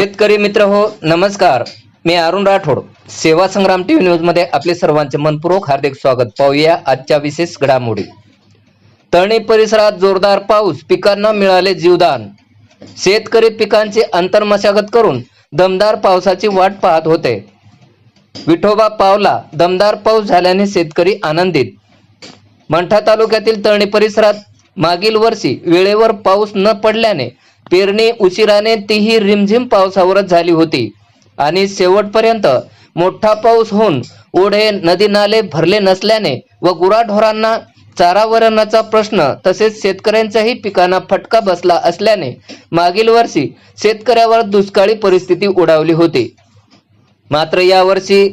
शेतकरी मित्र हो नमस्कार. मी अरुण राठोड. सेवा संग्राम टीव्ही न्यूजमध्ये आपले सर्वांचे मनपूर्वक हार्दिक स्वागत. पाहूया आजच्या विशेष घडामोडी. तळणी परिसरात जोरदार पाऊस पिकांना मिळाले जीवदान. शेतकरी पिकांची अंतर्मशागत करून दमदार पावसाची वाट पाहत होते. विठोबा पावला दमदार पाऊस झाल्याने शेतकरी आनंदित. मंठा तालुक्यातील तळणी परिसरात मागील वर्षी वेळेवर पाऊस न पडल्याने पेरणी उशिराने तीही रिमझिम पावसावरच झाली होती. आणि शेवटपर्यंत मोठा पाऊस होऊन ओढे नदी नाले भरले नसल्याने व गुराढोरांना चारा वरणाचा प्रश्न तसेच शेतकऱ्यांच्याही पिकांना फटका बसला असल्याने मागील वर्षी शेतकऱ्यावर दुष्काळी परिस्थिती उडावली होती. मात्र यावर्षी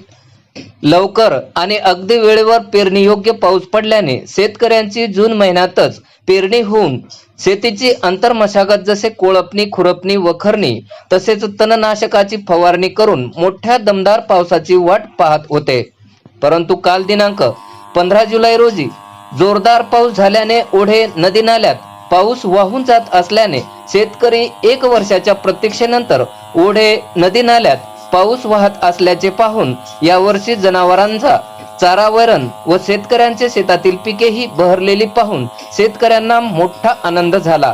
लवकर आणि अगदी वेळेवर पेरणी योग्य पाऊस पडल्याने शेतकऱ्यांची जून महिन्यातच पेरणी होऊन शेतीची अंतर्मशागत जसे कोळपणी खुरपणी वखरणी तसेच तणनाशकाची फवारणी करून मोठ्या दमदार पावसाची वाट पाहत होते. परंतु काल दिनांक पंधरा जुलै रोजी जोरदार पाऊस झाल्याने ओढे नदी नाल्यात पाऊस वाहून जात असल्याने शेतकरी एक वर्षाच्या प्रतीक्षेनंतर ओढे नदी नाल्यात पाऊस वाहत असल्याचे पाहून यावर्षी जनावरांचा चारा व शेतकऱ्यांचे शेतातील पिकेही बहरलेली पाहून शेतकऱ्यांना मोठा आनंद झाला.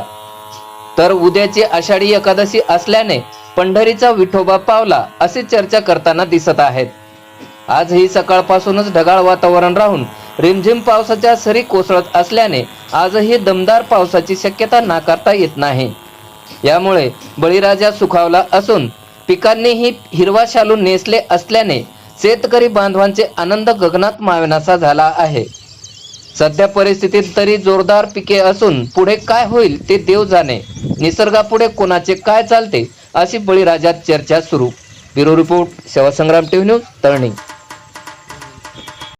तर उद्याची आषाढी एकादशी असल्याने पंढरीचा विठोबा पावला असे चर्चा करताना दिसत आहेत. आजही सकाळपासूनच ढगाळ वातावरण राहून रिमझिम पावसाच्या सरी कोसळत असल्याने आजही दमदार पावसाची शक्यता नाकारता येत नाही. यामुळे बळीराजा सुखावला असून पिकांनीही हिरवा शालू नेसले असल्याने शेतकरी बांधवांचे आनंद गगनात मावेनासा झाला आहे. सध्या परिस्थितीत तरी जोरदार पिके असून पुढे काय होईल ते देव जाणे निसर्गापुढे कोणाचे काय चालते अशी बळीराजात चर्चा सुरू. Bureau report Sevasangram TV news Talani